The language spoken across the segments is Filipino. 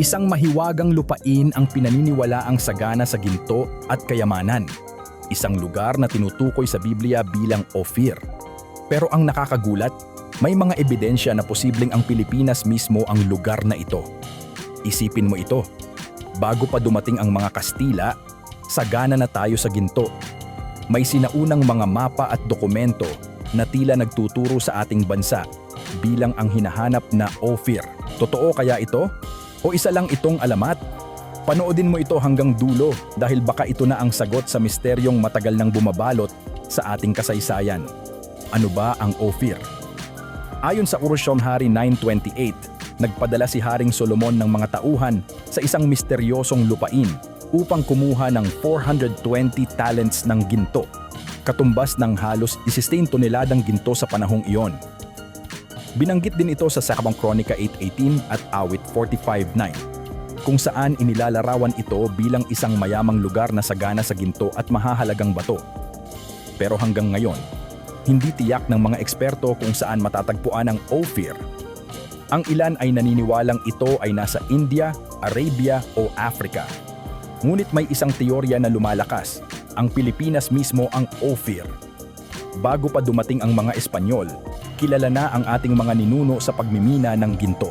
Isang mahiwagang lupain ang pinaniniwalaang sagana sa ginto at kayamanan. Isang lugar na tinutukoy sa Biblia bilang Ophir. Pero ang nakakagulat, may mga ebidensya na posibleng ang Pilipinas mismo ang lugar na ito. Isipin mo ito. Bago pa dumating ang mga Kastila, sagana na tayo sa ginto. May sinaunang mga mapa at dokumento na tila nagtuturo sa ating bansa bilang ang hinahanap na Ophir. Totoo kaya ito? O isa lang itong alamat? Panoodin mo ito hanggang dulo dahil baka ito na ang sagot sa misteryong matagal nang bumabalot sa ating kasaysayan. Ano ba ang Ophir? Ayon sa Urusyong Hari 928, nagpadala si Haring Solomon ng mga tauhan sa isang misteryosong lupain upang kumuha ng 420 talents ng ginto, katumbas ng halos 16 toneladang ginto sa panahong iyon. Binanggit din ito sa Sakabang Kronika 8.18 at Awit 45.9, kung saan inilalarawan ito bilang isang mayamang lugar na sagana sa ginto at mahahalagang bato. Pero hanggang ngayon, hindi tiyak ng mga eksperto kung saan matatagpuan ang Ophir. Ang ilan ay naniniwalang ito ay nasa India, Arabia o Africa. Ngunit may isang teorya na lumalakas, ang Pilipinas mismo ang Ophir. Bago pa dumating ang mga Espanyol, kilala na ang ating mga ninuno sa pagmimina ng ginto.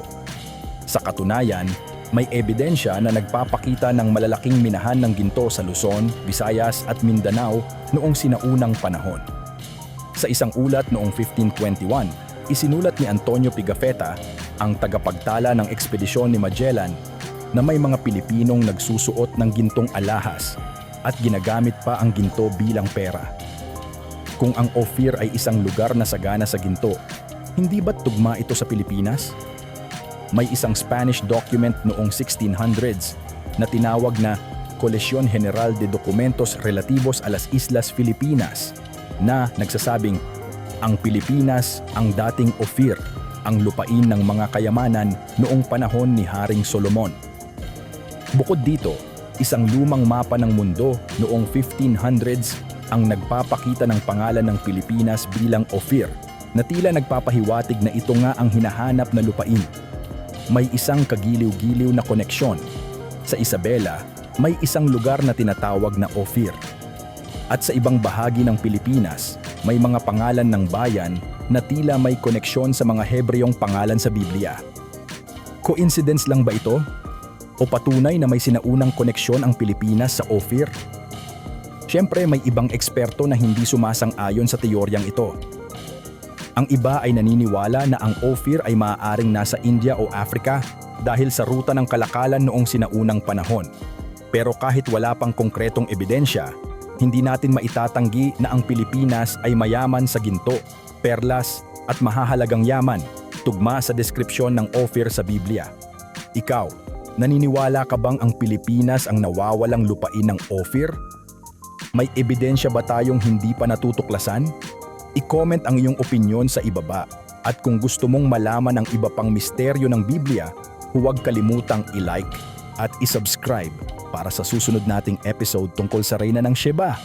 Sa katunayan, may ebidensya na nagpapakita ng malalaking minahan ng ginto sa Luzon, Visayas at Mindanao noong sinaunang panahon. Sa isang ulat noong 1521, isinulat ni Antonio Pigafetta, ang tagapagtala ng ekspedisyon ni Magellan, na may mga Pilipinong nagsusuot ng gintong alahas at ginagamit pa ang ginto bilang pera. Kung ang Ophir ay isang lugar na sagana sa ginto, hindi ba't tugma ito sa Pilipinas? May isang Spanish document noong 1600s na tinawag na Colección General de Documentos Relativos a las Islas Filipinas na nagsasabing ang Pilipinas ang dating Ophir, ang lupain ng mga kayamanan noong panahon ni Haring Solomon. Bukod dito, isang lumang mapa ng mundo noong 1500s ang nagpapakita ng pangalan ng Pilipinas bilang Ophir na tila nagpapahiwatig na ito nga ang hinahanap na lupain. May isang kagiliw-giliw na koneksyon. Sa Isabela, may isang lugar na tinatawag na Ophir. At sa ibang bahagi ng Pilipinas, may mga pangalan ng bayan na tila may koneksyon sa mga Hebreyong pangalan sa Biblia. Coincidence lang ba ito? O patunay na may sinaunang koneksyon ang Pilipinas sa Ophir? Siyempre may ibang eksperto na hindi sumasang-ayon sa teoryang ito. Ang iba ay naniniwala na ang Ophir ay maaaring nasa India o Africa dahil sa ruta ng kalakalan noong sinaunang panahon. Pero kahit wala pang konkretong ebidensya, hindi natin maitatanggi na ang Pilipinas ay mayaman sa ginto, perlas at mahahalagang yaman, tugma sa deskripsyon ng Ophir sa Biblia. Ikaw, naniniwala ka bang ang Pilipinas ang nawawalang lupain ng Ophir? May ebidensya ba tayong hindi pa natutuklasan? I-comment ang iyong opinyon sa ibaba. At kung gusto mong malaman ang iba pang misteryo ng Biblia, huwag kalimutang i-like at i-subscribe para sa susunod nating episode tungkol sa Reyna ng Sheba.